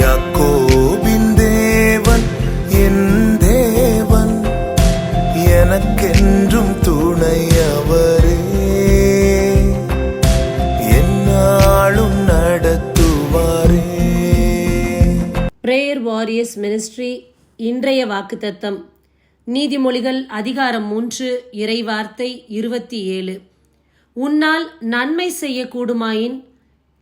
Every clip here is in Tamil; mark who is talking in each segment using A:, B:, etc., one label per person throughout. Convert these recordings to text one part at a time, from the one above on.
A: யாக்கோபின் தேவன் என் தேவன். எனக்கென்றும் துணையவரே. என்னாலும் நடத்துவாரே.
B: பிரேயர் வாரியர்ஸ் மினிஸ்ட்ரி இன்றைய வாக்குத்தத்தம். நீதிமொழிகள் அதிகாரம் மூன்று இறைவார்த்தை இருபத்தி ஏழு. உன்னால் நன்மை செய்யக்கூடுமாயின்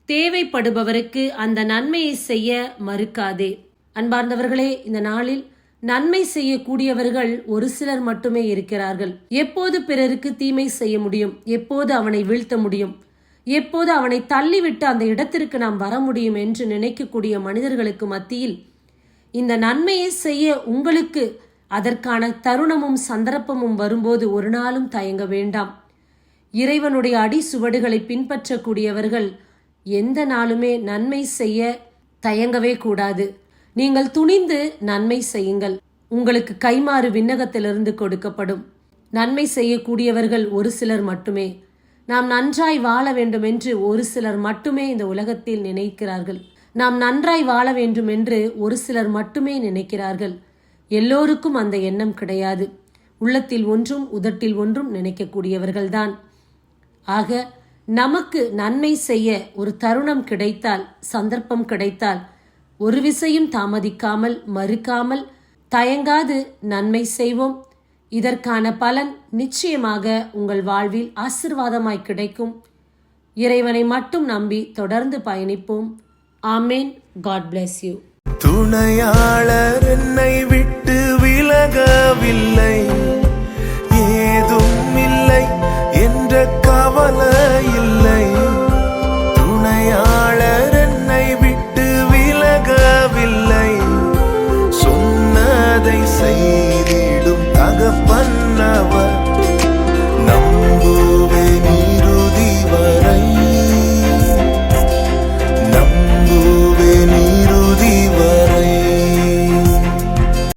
B: தேவைப்படுபவருக்கு அந்த நன்மையை செய்ய மறுக்காதே. அன்பார்ந்தவர்களே இந்த நாளில் நன்மை செய்யக்கூடியவர்கள் ஒரு சிலர் மட்டுமே இருக்கிறார்கள். எப்போது பிறருக்கு தீமை செய்ய முடியும்? எப்போது அவனை வீழ்த்த முடியும்? எப்போது அவனை தள்ளிவிட்டு அந்த இடத்திற்கு நாம் வர முடியும் என்று நினைக்கக்கூடிய மனிதர்களுக்கு மத்தியில் இந்த நன்மையை செய்ய உங்களுக்கு அதற்கான தருணமும் சந்தர்ப்பமும் வரும்போது ஒரு நாளும் தயங்க வேண்டாம். இறைவனுடைய அடி சுவடுகளை பின்பற்றக்கூடியவர்கள் எந்த நாளுமே நன்மை செய்ய தயங்கவே கூடாது. நீங்கள் துணிந்து நன்மை செய்யுங்கள். உங்களுக்கு கைமாறு விண்ணகத்திலிருந்து கொடுக்கப்படும். நன்மை செய்யக்கூடியவர்கள் ஒரு சிலர் மட்டுமே. நாம் நன்றாய் வாழ வேண்டும் என்று ஒரு சிலர் மட்டுமே இந்த உலகத்தில் நினைக்கிறார்கள். நாம் நன்றாய் வாழ வேண்டும் என்று ஒரு சிலர் மட்டுமே நினைக்கிறார்கள். எல்லோருக்கும் அந்த எண்ணம் கிடையாது. உள்ளத்தில் ஒன்றும் உதட்டில் ஒன்றும் நினைக்கக்கூடியவர்கள்தான். ஆக நமக்கு நன்மை செய்ய ஒரு தருணம் கிடைத்தால் சந்தர்ப்பம் கிடைத்தால் ஒரு விசையும் தாமதிக்காமல் மறுக்காமல் தயங்காது நன்மை செய்வோம். இதற்கான பலன் நிச்சயமாக உங்கள் வாழ்வில் ஆசிர்வாதமாய் கிடைக்கும். இறைவனை மட்டும் நம்பி தொடர்ந்து பயணிப்போம். ஆமேன். God bless you.
A: துணையாளர் என்னை விட்டு